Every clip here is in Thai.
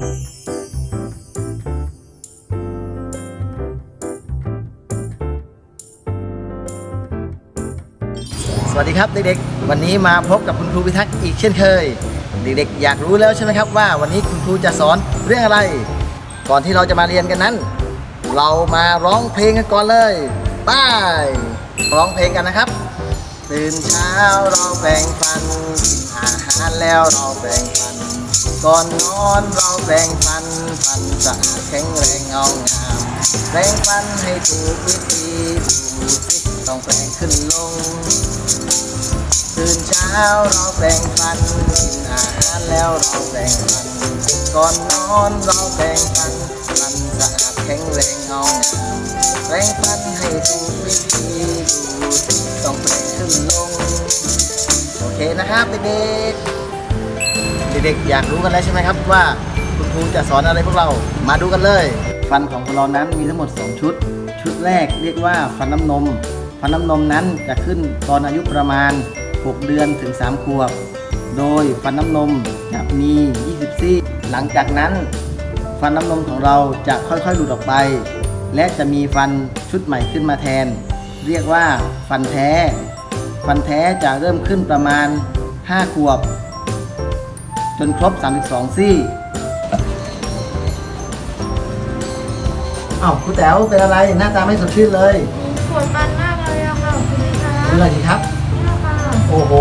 สวัสดีครับเด็กๆ วันนี้มาพบกับคุณครูพิทักษ์อีกเช่นเคย เด็กๆ อยากรู้แล้วใช่ไหมครับว่าวันนี้คุณครูจะสอนเรื่องอะไร ก่อนที่เราจะมาเรียนกันนั้น เรามาร้องเพลงกันก่อนเลยไปร้องเพลงกันนะครับ ตื่นเช้าเราแปรงฟันกินอาหารแล้วเราแปรงฟัน ก่อนนอนเราแปรงฟันฟันสะอาดแข็งแรงเงางามแปรงฟันให้ถูกวิธีดูสิต้องแปรงขึ้นลงตื่นเช้าเราแปรงฟันกินอาหารแล้วเราแปรงฟันก่อนนอนเราแปรงฟันฟันสะอาดแข็งแรงเงางามแปรงฟันให้ถูกวิธีดูสิต้องแปรงขึ้นลงโอเคนะครับเด็กๆ เด็กๆอยากรู้กันแล้วใช่ไหมครับว่าคุณครูจะสอนอะไรพวกเรา มาดูกันเลย ฟันของพวกเรานั้นมีทั้งหมด 2 ชุด ชุดแรกเรียกว่าฟันน้ำนม ฟันน้ำนมนั้นจะขึ้นตอนอายุประมาณ 6 เดือนถึง 3 ขวบ โดยฟันน้ำนมจะมี 20 ซี่ หลังจากนั้น ฟันน้ำนมของเราจะค่อยๆหลุดออกไป และจะมีฟันชุดใหม่ขึ้นมาแทน เรียกว่าฟันแท้ ฟันแท้จะเริ่มขึ้นประมาณ 5 ขวบ จนครบ 32 ซี่อ้าวคุณแต๋วเป็นอะไรหน้าตาไม่สดชื่นเลยปวดฟันมากเลยอะค่ะคุณลิคะเป็นอะไรดีครับ นี่แหละค่ะโอ้โห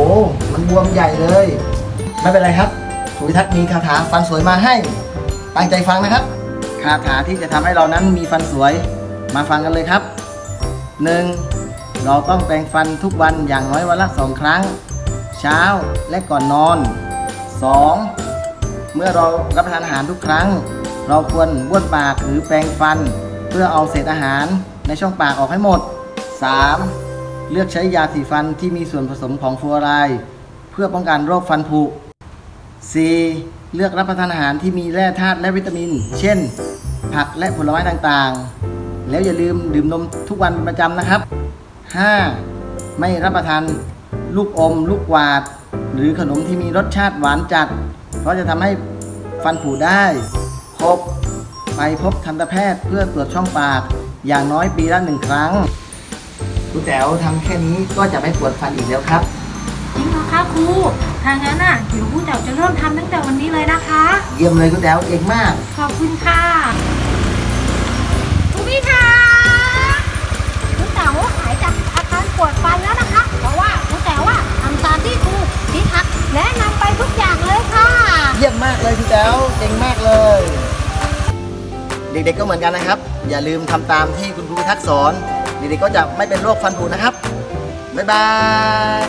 มันบวมใหญ่เลย ไม่เป็นไรครับสุวิทักษ์มีคาถาฟันสวยมาให้ตั้งใจฟังนะครับ คาถาที่จะทำให้เรานั้นมีฟันสวยมาฟังกันเลยครับ 1. เราต้องแปรงฟันทุกวันอย่างน้อยวันละสองครั้ง เช้าและก่อนนอน 2. เมื่อเรารับประทานอาหารทุกครั้ง เราควรบ้วนปากหรือแปรงฟัน เพื่อเอาเศษอาหารในช่องปากออกให้หมด 3. เลือกใช้ยาสีฟันที่มีส่วนผสมของฟลูออไรด์เพื่อป้องกันโรคฟันผุ 4. เลือกรับประทานอาหารที่มีแร่ธาตุและวิตามิน เช่น ผักและผลไม้ต่างๆ แล้วอย่าลืมดื่มนมทุกวันเป็นประจำนะครับ 5. ไม่รับประทานลูกอม ลูกกวาด หรือขนมที่มีรสชาติหวานจัด เพราะจะทำให้ฟันผุได้ 6. ไปพบทันตแพทย์เพื่อตรวจช่องปาก อย่างน้อยปีละหนึ่งครั้งคุณแต๋วทำแค่นี้ก็จะไม่ปวดฟันอีกแล้วครับ จริงเหรอคะครูทางนั้นน่ะเดี๋ยวครูแต๋วจะเริ่มทำตั้งแต่วันนี้เลยนะคะ เยี่ยมเลยคุณแต๋วเก่งมาก ขอบคุณค่ะคุณพี่คะ เยี่ยมมากเลยพี่แจ๋วเก่งมากเลย เด็กๆก็เหมือนกันนะครับ อย่าลืมทำตามที่คุณครูทักสอน เด็กๆก็จะไม่เป็นโรคฟันผุนะครับ บ๊ายบาย